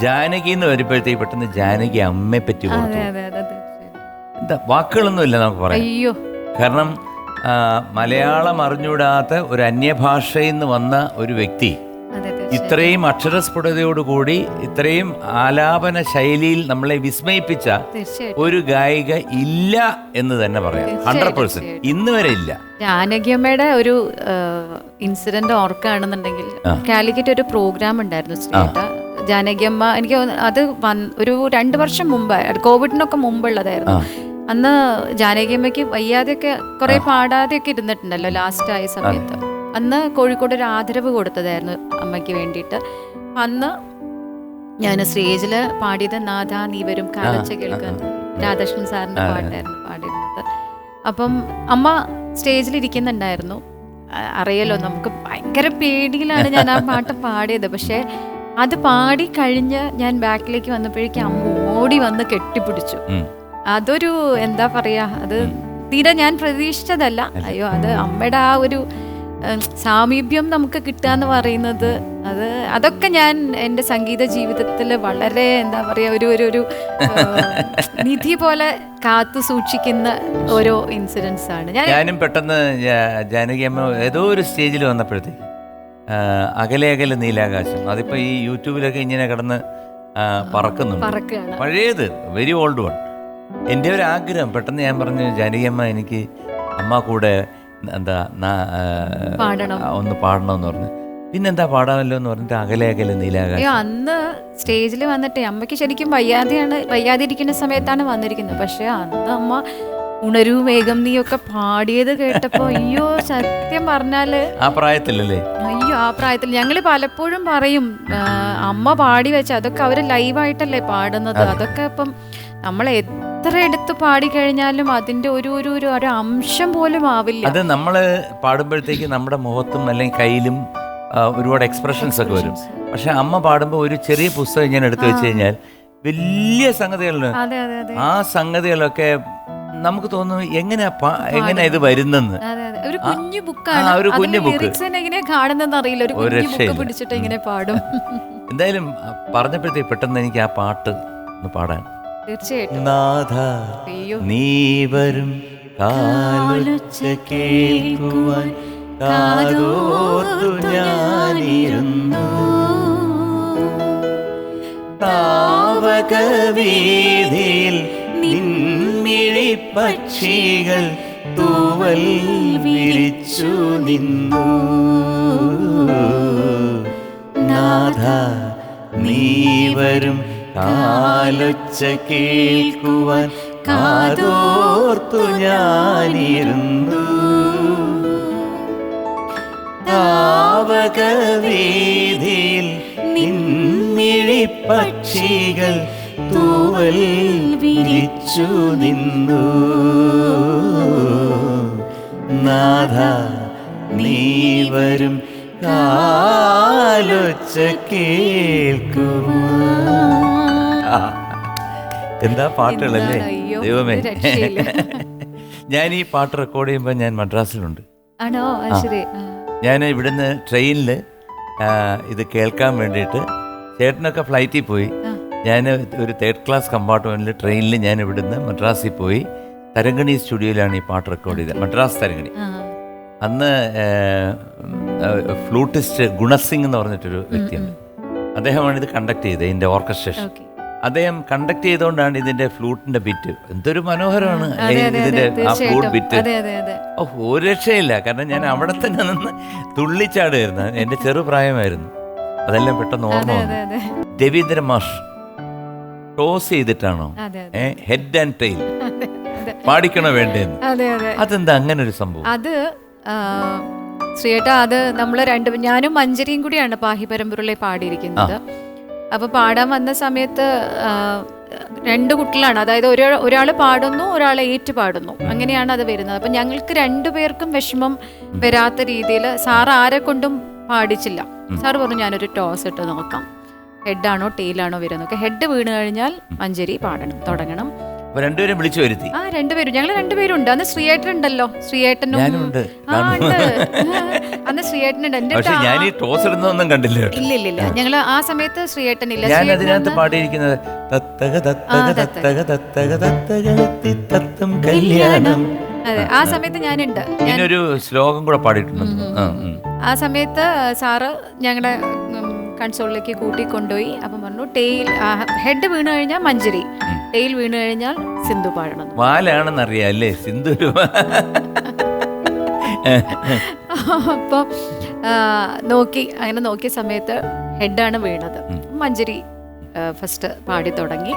ജാനകി എന്ന് വരുമ്പോഴത്തേക്ക് പെട്ടെന്ന് ജാനകി അമ്മയെ പറ്റി എന്താ ഓർത്തു അതെ അതെ അതെ എന്താ വാക്കുകളൊന്നുമില്ല നമുക്ക് പറയാം അയ്യോ. കാരണം ആ, മലയാളം അറിഞ്ഞൂടാത്ത ഒരു അന്യഭാഷയിൽ നിന്ന് വന്ന ഒരു വ്യക്തി അതെ. ഇത്രയും അക്ഷരസ്ഫുടതയോടുകൂടി ഇത്രയും ആലാപന ശൈലിയിൽ നമ്മളെ വിസ്മയിപ്പിച്ച ഒരു ഗായിക ഇല്ല എന്ന് തന്നെ പറയാം. ഹൺഡ്രഡ് പേഴ്സെന്റ് ഇന്ന് വരെ ഇല്ല. ജാനകിയമ്മയുടെ ഒരു ഇൻസിഡന്റ് ഓർക്കുകയാണെന്നുണ്ടെങ്കിൽ കാലിക്കറ്റ് ഒരു പ്രോഗ്രാം ഉണ്ടായിരുന്നു ശ്രീയേട്ട ജാനകിയമ്മ എനിക്ക് അത് ഒരു രണ്ട് വർഷം മുമ്പ് കോവിഡിനൊക്കെ മുമ്പുള്ളതായിരുന്നു. അന്ന് ജാനകിയമ്മയ്ക്ക് വയ്യാതെയൊക്കെ കുറെ പാടാതെയൊക്കെ ഇരുന്നിട്ടുണ്ടല്ലോ ലാസ്റ്റ് ആയ സമയത്ത്. അന്ന് കോഴിക്കോട് ഒരു ആദരവ് കൊടുത്തതായിരുന്നു അമ്മയ്ക്ക് വേണ്ടിയിട്ട്. അന്ന് ഞാൻ സ്റ്റേജിൽ പാടിയത് നാഥ നീ വരും കാലച്ച കേൾക്കാൻ രാധാകൃഷ്ണൻ സാറിന്റെ പാട്ടായിരുന്നു പാടിയിരുന്നത്. അപ്പം അമ്മ സ്റ്റേജിൽ ഇരിക്കുന്നുണ്ടായിരുന്നു. അറിയല്ലോ അറിയാലോ നമുക്ക് ഭയങ്കര പേടിയിലാണ് ഞാൻ ആ പാട്ട് പാടിയത്. പക്ഷേ അത് പാടി കഴിഞ്ഞ് ഞാൻ ബാക്കിലേക്ക് വന്നപ്പോഴേക്കും അമ്മ ഓടി വന്ന് കെട്ടിപ്പിടിച്ചു. അതൊരു എന്താ പറയാ അത് തീരെ ഞാൻ പ്രതീക്ഷിച്ചതല്ല. അയ്യോ അത് അമ്മയുടെ ആ ഒരു സാമീപ്യം നമുക്ക് കിട്ടുക എന്ന് പറയുന്നത് അത് അതൊക്കെ ഞാൻ എന്റെ സംഗീത ജീവിതത്തിൽ വളരെ എന്താ പറയാ ഒരു ഒരു ഒരു നിധി പോലെ കാത്തു സൂക്ഷിക്കുന്ന ഓരോ ഇൻസിഡൻസ് ആണ്. ഞാനും പെട്ടെന്ന് ജാനകി അമ്മ ഏതോ ഒരു സ്റ്റേജിൽ വന്നപ്പോഴത്തേക്ക് അകലെ അകലെ നീലാകാശം. അതിപ്പോ ഈ യൂട്യൂബിലൊക്കെ ഇങ്ങനെ കിടന്ന് പറക്കുന്നു പറക്കുന്നുണ്ട്. പഴയത് വെരി ഓൾഡ് വൺ എന്റെ ഒരു ആഗ്രഹം പെട്ടെന്ന് ഞാൻ പറഞ്ഞു ജാനകിയമ്മ എനിക്ക് അമ്മ കൂടെ എന്താ നാ- ഒന്ന് പാടണമെന്ന് പറഞ്ഞു. പിന്നെന്താ പാടാമല്ലോ എന്ന് പറഞ്ഞിട്ട് അകലെ അകലെ നീലാകാശം. അന്ന് സ്റ്റേജിൽ വന്നിട്ട് അമ്മയ്ക്ക് ശരിക്കും വയ്യാതെയാണ് വയ്യാതെ ഇരിക്കുന്ന സമയത്താണ് വന്നിരിക്കുന്നത്. പക്ഷെ അന്ന് അമ്മ ഉണരൂ വേഗം നീയൊക്കെ പാടിയത് കേട്ടപ്പോ അയ്യോ സത്യം പറഞ്ഞാൽ ആ പ്രായത്തിലല്ലേ? പ്രായത്തിൽ ഞങ്ങൾ പലപ്പോഴും പറയും അമ്മ പാടി വെച്ച അതൊക്കെ അവർ ലൈവായിട്ടല്ലേ പാടുന്നത്. അതൊക്കെ ഇപ്പം നമ്മൾ എത്ര എടുത്ത് പാടിക്കഴിഞ്ഞാലും അതിന്റെ ഒരു ഒരു ഒരു ഒരു അംശം പോലും ആവില്ല. അത് നമ്മൾ പാടുമ്പോഴത്തേക്ക് നമ്മുടെ മുഖത്തും അല്ലെങ്കിൽ കയ്യിലും ഒരുപാട് എക്സ്പ്രഷൻസ് ഒക്കെ വരും. പക്ഷെ അമ്മ പാടുമ്പോൾ ഒരു ചെറിയ പുസ്തകം ഞാൻ എടുത്തു വെച്ച് കഴിഞ്ഞാൽ വലിയ സംഗതികളുണ്ട്. ആ സംഗതികളൊക്കെ നമുക്ക് തോന്നുന്നു എങ്ങനെയാ എങ്ങനെ എങ്ങനെയാ ഇത് വരുന്നെന്ന്? ഒരു കുഞ്ഞു ബുക്കാണ്. ഒരു കുഞ്ഞു ബുക്ക്. എങ്ങനെയാ കാണുന്നെന്ന് അറിയില്ല. ഒരു ബുക്ക്. പിടിച്ചിട്ട് ഇങ്ങനെ പാടും? എന്തായാലും പറഞ്ഞപ്പോഴത്തേ പെട്ടെന്ന് എനിക്ക് ആ പാട്ട് ഒന്ന് പാടാൻ. തീർച്ചയായിട്ടും. നാഥ നീ വരും. കാലൊച്ച കേൾക്കുവാൻ കാതോർത്തു ഞാനിരുന്നു. താവകവീതിയിൽ നിൻമിഴി പക്ഷികൾ തൂവൽ വിരിച്ചു നിന്നു. നാഥ നീ വരും കാലൊച്ച കേൾക്കുവാൻ കാതോർത്തു ഞാനിരുന്നു. താവകവീതിയിൽ നിൻമിഴി പക്ഷികൾ തൂവൽ വിരിച്ചു നിന്നു. നാഥ നീ വരും കാലൊച്ച കേൾക്കുമോ എന്താ പാട്ടുകളല്ലേ? ദൈവമേ. രക്ഷയില്ല. ഞാൻ ഈ പാട്ട് റെക്കോർഡ് ചെയ്യുമ്പോൾ ഞാൻ മദ്രാസിലുണ്ട്. ആണോ? അത് ശരി. ഞാൻ ഇവിടുന്ന് ട്രെയിനിൽ ഇത് കേൾക്കാൻ വേണ്ടിയിട്ട് ചേട്ടനൊക്കെ ഫ്ലൈറ്റിൽ പോയി. ഞാൻ ഒരു തേർഡ് ക്ലാസ് കമ്പാർട്ട്മെന്റിൽ ട്രെയിനിൽ ഞാൻ ഇവിടുന്ന് മദ്രാസിൽ പോയി. തരംഗണി സ്റ്റുഡിയോയിലാണ് ഈ പാട്ട് റെക്കോർഡ് ചെയ്തത്. മദ്രാസ് തരംഗണി. അന്ന് ഫ്ലൂട്ടിസ്റ്റ് ഗുണസിംഗ് എന്ന് പറഞ്ഞിട്ടൊരു വ്യക്തിയുണ്ട്. അദ്ദേഹമാണ് ഇത് കണ്ടക്ട് ചെയ്തത് ഇതിന്റെ ഓർക്കസ്ട്രേഷൻ അദ്ദേഹം കണ്ടക്ട് ചെയ്തുകൊണ്ടാണ് ഇതിന്റെ ഫ്ലൂട്ടിന്റെ ബിറ്റ് എന്തൊരു മനോഹരമാണ്. ഇതിന്റെ ആ ഫ്ലൂട്ട് ബിറ്റ് ഓ ഒരു രക്ഷയില്ല. കാരണം ഞാൻ അവിടെ തന്നെ നിന്ന് തുള്ളിച്ചാടുമായിരുന്നു എന്റെ ചെറുപ്രായമായിരുന്നു. അതെല്ലാം പെട്ടെന്ന് ഓർമ്മ വന്നു. രവീന്ദ്ര മാഷ് ടോസ് ചെയ്തിട്ടാണോ? ഹെഡ് ആൻഡ് ടെയിൽ പാടിക്കണ വേണ്ടേന്ന്? അതെ അതെ. അതെന്താ അങ്ങനെ ഒരു സംഭവം? അത് ശ്രീയേട്ടാ അത് നമ്മൾ രണ്ട് ഞാനും മഞ്ചരിയും കൂടിയാണ് പാഹി പരമ്പരയിലെ പാടിയിരിക്കുന്നത്. അപ്പൊ പാടാൻ വന്ന സമയത്ത് രണ്ട് കുട്ടികളാണ്. അതായത് ഒരാൾ ഒരാൾ പാടുന്നു ഒരാൾ ഏറ്റു പാടുന്നു. അങ്ങനെയാണ് അത് വരുന്നത്. അപ്പൊ ഞങ്ങൾക്ക് രണ്ടുപേർക്കും വിഷമം വരാത്ത രീതിയിൽ സാർ ആരെ കൊണ്ടും പാടിച്ചില്ല സാർ പറഞ്ഞു ഞാനൊരു ടോസ് ഇട്ട് നോക്കാം. ഹെഡാണോ ടെയിലാണോ വരുന്നത് ഹെഡ് വീണ് കഴിഞ്ഞാൽ മഞ്ചരി പാടണം. തുടങ്ങണം. രണ്ടുപേരും വിളിച്ചു വരുത്തി. ആ രണ്ടുപേരും. ഞങ്ങൾ രണ്ടുപേരും ഉണ്ട് അന്ന് ശ്രീയേട്ടൻ ഉണ്ടല്ലോ ശ്രീയേട്ടനും ഉണ്ട്. ആ, ഉണ്ട്. അന്ന് ശ്രീയേട്ടനുണ്ട്. എന്റെ പക്ഷെ ഞാൻ ഈ ടോസ് ഇടുന്നൊന്നും കണ്ടില്ല ഇല്ല ഇല്ല ഇല്ല ഞങ്ങൾ ആ സമയത്ത് ശ്രീയേട്ടൻ ഇല്ല ഞാൻ ശ്രീയേട്ടൻ അതിനകത്ത് പാടിയിരിക്കുന്നത് തത്തക തത്തക തത്തക. തത്തക തത്തക തത്തം കല്യാണം. അതെ ആ സമയത്ത് ഞാനുണ്ട്. ഇങ്ങനൊരു ശ്ലോകം കൂടെ പാടിയിട്ടുണ്ട്. ആ സമയത്ത് സാറ് ഞങ്ങളുടെ കൺസോളിലേക്ക് കൂട്ടി കൊണ്ടുപോയി അപ്പം പറഞ്ഞു ടെയിൽ ഹെഡ് വീണ് കഴിഞ്ഞാൽ മഞ്ചരി ടെയിൽ വീണ് കഴിഞ്ഞാൽ സിന്ധു പാടണം വാലാണെന്നറിയാല്ലേ സിന്ധു അല്ലേ സിന്ധുരു അപ്പം നോക്കി അങ്ങനെ നോക്കിയ സമയത്ത് ഹെഡാണ് വീണത്. മഞ്ചരി ഫസ്റ്റ് പാടി തുടങ്ങി.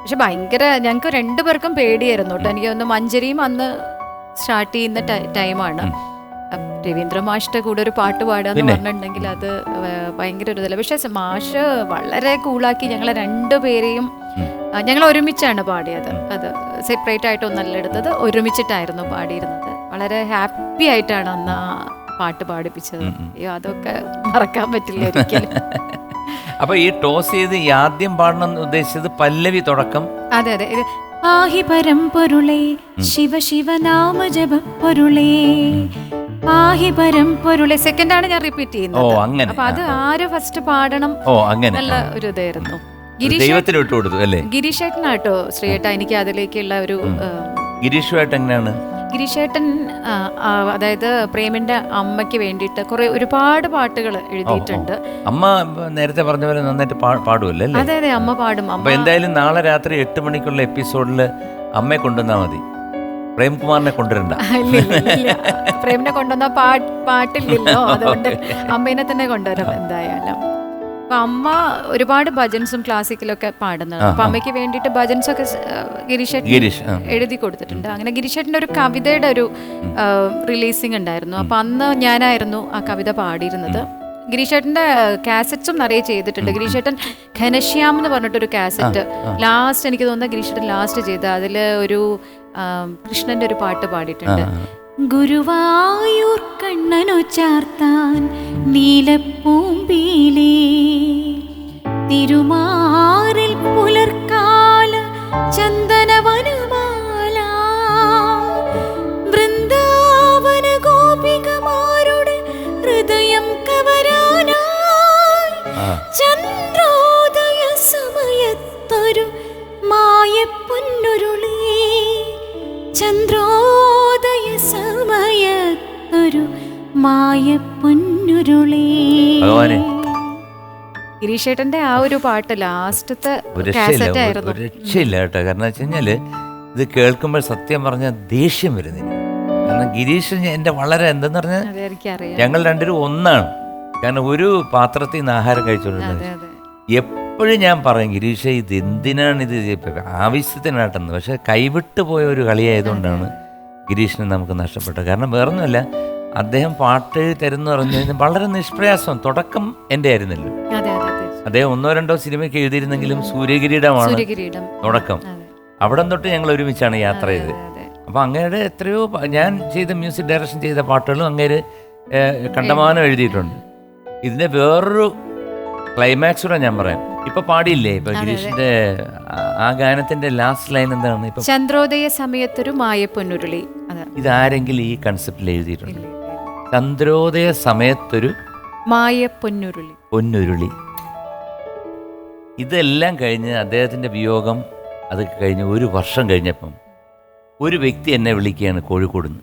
പക്ഷെ ഭയങ്കര ഞങ്ങൾക്ക് രണ്ടുപേർക്കും പേടിയായിരുന്നു കേട്ടോ. എനിക്ക് തോന്നുന്നു മഞ്ചരിയും അന്ന് സ്റ്റാർട്ട് ചെയ്യുന്ന ടൈമാണ്. രവീന്ദ്ര മാഷിന്റെ കൂടെ ഒരു പാട്ട് പാടാന്ന് പറഞ്ഞിട്ടുണ്ടെങ്കിൽ അത് ഭയങ്കര ഒരു ഇതല്ല. പക്ഷെ മാഷ് വളരെ കൂളാക്കി ഞങ്ങളെ രണ്ടുപേരെയും പേരെയും ഞങ്ങൾ ഒരുമിച്ചാണ് പാടിയത്. അത് സെപ്പറേറ്റ് ആയിട്ടൊന്നല്ല എടുത്തത്. ഒരുമിച്ചിട്ടായിരുന്നു പാടിയിരുന്നത്. വളരെ ഹാപ്പി ആയിട്ടാണ് അന്ന് ആ പാട്ട് പാടിപ്പിച്ചത്. അയ്യോ അതൊക്കെ മറക്കാൻ പറ്റില്ല ഒരിക്കലും. അപ്പൊ ഈ ടോസ് ചെയ്ത് ഈ ആദ്യം പാടണം എന്ന് ഉദ്ദേശിച്ചത് പല്ലവി തുടക്കം? അതെ അതെ. ആഹി പരം പൊരുളേ ശിവ ശിവനാമ ജപ പൊരുളേ ആഹി പരമ്പൊരുളേ സെക്കൻഡ് ആണ് ഞാൻ റിപ്പീറ്റ് ഓ ചെയ്യുന്നത് അങ്ങനെ. അപ്പൊ അത് ആര് ഫസ്റ്റ് പാടണം? ഓ അങ്ങനെ. നല്ല ഒരു ഇതായിരുന്നു. ഗിരീഷ് ദൈവത്തിന് അല്ലേ? ഗിരീഷേട്ടനാട്ടോ ശ്രീയേട്ട എനിക്ക് അതിലേക്കുള്ള ഒരു ആ, ഗിരീഷുമായിട്ട് എങ്ങനെയാണ്? ഗിരീഷേട്ടൻ ആ, ആ, അതായത് പ്രേമിന്റെ അമ്മയ്ക്ക് വേണ്ടിയിട്ട് കുറെ ഒരുപാട് പാട്ടുകൾ എഴുതിയിട്ടുണ്ട്. അമ്മ നേരത്തെ പറഞ്ഞ പോലെ നന്നായിട്ട് പാ- പാടുമല്ലേ അല്ലേ? അതെ അതെ അമ്മ പാടും. അപ്പൊ അമ്മ എന്തായാലും നാളെ രാത്രി എട്ട് മണിക്കുള്ള എപ്പിസോഡിൽ അമ്മയെ കൊണ്ടുവന്നാ മതി. പ്രേംകുമാറിനെ കൊണ്ടുവരണ്ട. പ്രേമിനെ കൊണ്ടുവന്ന പാട്ട് പാട്ടില്ലല്ലോ. അതുകൊണ്ട് അമ്മേനെ തന്നെ കൊണ്ടുവരാം എന്തായാലും. അപ്പൊ അമ്മ ഒരുപാട് ഭജൻസും ക്ലാസിക്കലൊക്കെ പാടുന്നതാണ് അപ്പൊ അമ്മയ്ക്ക് വേണ്ടിയിട്ട് ഭജൻസ് ഒക്കെ ഗിരീഷേട്ടൻ ഗിരീഷ് എഴുതി കൊടുത്തിട്ടുണ്ട്. അങ്ങനെ ഗിരീഷേട്ടന്റെ ഒരു കവിതയുടെ ഒരു റിലീസിംഗ് ഉണ്ടായിരുന്നു. അപ്പൊ അന്ന് ഞാനായിരുന്നു ആ കവിത പാടിയിരുന്നത്. ഗിരീഷേട്ടന്റെ കാസറ്റ്സും നിറയെ ചെയ്തിട്ടുണ്ട്. ഗിരീഷേട്ടൻ ഘനശ്യാം എന്ന് പറഞ്ഞിട്ടൊരു കാസറ്റ്. ലാസ്റ്റ് എനിക്ക് തോന്നുന്നത് ഗിരീഷേട്ടൻ ലാസ്റ്റ് ചെയ്ത. അതിൽ ഒരു കൃഷ്ണന്റെ ഒരു പാട്ട് പാടിയിട്ടുണ്ട്. ഗുരുവായൂർ കണ്ണനു ചാർത്താൻ നീലപ്പൂമ്പിലേ തിരുമാറിൽ പുലർക്കാല ചന്ദനവനമാല സമയത്തൊരു മായ പൊന്നുരുളേ ഭഗവാനെ. ഗിരീഷേട്ടന്റെ ആ ഒരു പാട്ട് ലാസ്റ്റത്തെ ഒരു രക്ഷയില്ല കാസറ്റ് ഒരു- ആയിരുന്നു. ഒരു രക്ഷയില്ല കേട്ടോ. കാരണം വെച്ച് കഴിഞ്ഞാൽ ഇത് കേൾക്കുമ്പോൾ സത്യം പറഞ്ഞാൽ ദേഷ്യം വരുന്നില്ല. കാരണം ഗിരീഷ് എന്റെ വളരെ എന്തെന്ന് പറഞ്ഞാൽ അതെ എനിക്കറിയാം. ഞങ്ങൾ രണ്ടുപേരും ഒന്നാണ്. കാരണം ഒരു പാത്രത്തിൽ നിന്ന് ആഹാരം കഴിച്ചുകൊണ്ടിരുന്നത് അതെ അതെ. എപ്പോഴും ഞാൻ പറയും ഗിരീഷ് ഇത് എന്തിനാണ് ഇത് ഇപ്പൊ ആവശ്യത്തിനാട്ടെന്ന് പക്ഷെ കൈവിട്ട് പോയ ഒരു കളിയായതുകൊണ്ടാണ് ഗിരീഷിനെ നമുക്ക് നഷ്ടപ്പെട്ടത്. കാരണം വേറൊന്നുമല്ല അദ്ദേഹം പാട്ട് തരുന്നു പറഞ്ഞു കഴിഞ്ഞാൽ വളരെ നിഷ്പ്രയാസം തുടക്കം എന്റെ ആയിരുന്നല്ലോ. അദ്ദേഹം ഒന്നോ രണ്ടോ സിനിമയ്ക്ക് എഴുതിയിരുന്നെങ്കിലും സൂര്യകിരീടമാണ് സൂര്യകിരീടം. തുടക്കം. അവിടെ തൊട്ട് ഞങ്ങൾ ഒരുമിച്ചാണ് യാത്ര ചെയ്തത്. അപ്പോൾ അങ്ങയുടെ എത്രയോ ഞാൻ ചെയ്ത മ്യൂസിക് ഡയറക്ഷൻ ചെയ്ത പാട്ടുകളും അങ്ങേര് കണ്ടമാനം എഴുതിയിട്ടുണ്ട്. ഇതിന്റെ വേറൊരു ക്ലൈമാക്സ് കൂടെ ഞാൻ പറയാം. ഇപ്പൊ പാടിയില്ലേ? ഇപ്പൊ ഗിരീഷിന്റെ ആ- ഗാനത്തിന്റെ ലാസ്റ്റ് ലൈൻ എന്താണ്? ഇപ്പൊ ചന്ദ്രോദയ സമയത്തൊരു മായ പൊന്നുരുളി ഇതാരെങ്കിലും ഈ കൺസെപ്റ്റിൽ എഴുതിയിട്ടുണ്ട്? ചന്ദ്രോദയ സമയത്തൊരു മായ പൊന്നുരുളി. പൊന്നുരുളി. ഇതെല്ലാം കഴിഞ്ഞ് അദ്ദേഹത്തിന്റെ വിയോഗം അത് കഴിഞ്ഞ് ഒരു വർഷം കഴിഞ്ഞപ്പം ഒരു വ്യക്തി എന്നെ വിളിക്കുകയാണ് കോഴിക്കോട് നിന്ന്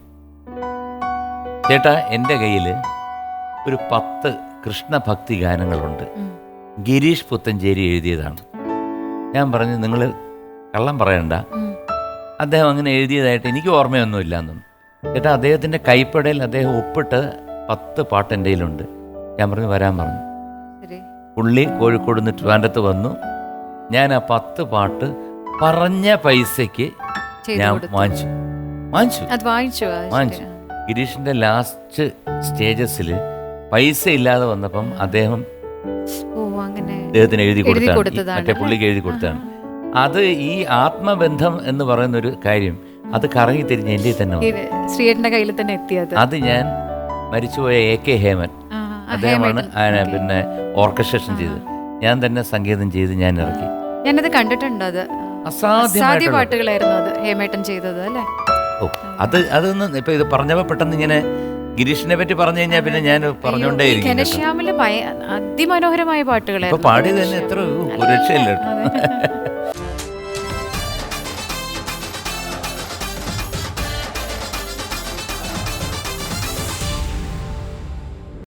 ചേട്ടാ എന്റെ കയ്യിൽ ഒരു പത്ത് കൃഷ്ണഭക്തി ഗാനങ്ങളുണ്ട്. ഗിരീഷ് പുത്തഞ്ചേരി എഴുതിയതാണ്. ഞാൻ പറഞ്ഞു നിങ്ങൾ കള്ളം പറയണ്ട. അദ്ദേഹം അങ്ങനെ എഴുതിയതായിട്ട് എനിക്ക് ഓർമ്മയൊന്നുമില്ല എന്നും ചേട്ടാ അദ്ദേഹത്തിന്റെ കൈപ്പടയിൽ അദ്ദേഹം ഒപ്പിട്ട് പത്ത് പാട്ട് എന്റെ കയ്യിലുണ്ട് ഞാൻ പറഞ്ഞു വരാൻ പറഞ്ഞു. പുള്ളി കോഴിക്കോട് നിന്ന് ട്രിവാൻഡത്ത് വന്നു. ഞാൻ ആ പത്ത് പാട്ട് പറഞ്ഞ പൈസയ്ക്ക് ഞാൻ. വാങ്ങിച്ചു. വാങ്ങിച്ചു. വാങ്ങിച്ചു ഗിരീഷിന്റെ ലാസ്റ്റ് സ്റ്റേജസിൽ പൈസ ഇല്ലാതെ വന്നപ്പം അദ്ദേഹം അദ്ദേഹത്തിന് എഴുതി കൊടുത്താണ്. മറ്റേ പുള്ളിക്ക് എഴുതി കൊടുത്താണ് അത് ഈ ആത്മബന്ധം എന്ന് പറയുന്ന ഒരു കാര്യം അത് കറങ്ങി തിരിഞ്ഞ് എന്റെ തന്നെ വന്നു. ശ്രീയേട്ടന്റെ കയ്യിൽ തന്നെ എത്തിയത് അത് ഞാൻ മരിച്ചുപോയ എ കെ ഹേമൻ ആ, ആ, അദ്ദേഹമാണ്. ആ, പിന്നെ ഓർക്കസ്ട്രേഷൻ ചെയ്തത് ഞാൻ തന്നെ സംഗീതം ചെയ്ത് ഞാൻ ഇറക്കി ഞാനത് കണ്ടിട്ടുണ്ട് അത് അസാധ്യ അസാധ്യമായിട്ടുള്ള പാട്ടുകളായിരുന്നു അത് ഹേമേട്ടൻ ചെയ്തത് അല്ലേ ഓ അത് അതൊന്ന് ഇപ്പൊ ഇത് പറഞ്ഞപ്പോൾ പെട്ടെന്ന് ഇങ്ങനെ ഗിരീഷിനെ പറ്റി പറഞ്ഞു കഴിഞ്ഞാൽ പിന്നെ ഞാൻ പറഞ്ഞുകൊണ്ടേ ഈ കേട്ടോ. ഘനശ്യാമിൽ ഭയ അതിമനോഹരമായ ഇപ്പൊ പാട്ടുകളായിരുന്നു പാടിയത് തന്നെ എത്ര ഒരു രക്ഷയില്ല കേട്ടോ. അതെ.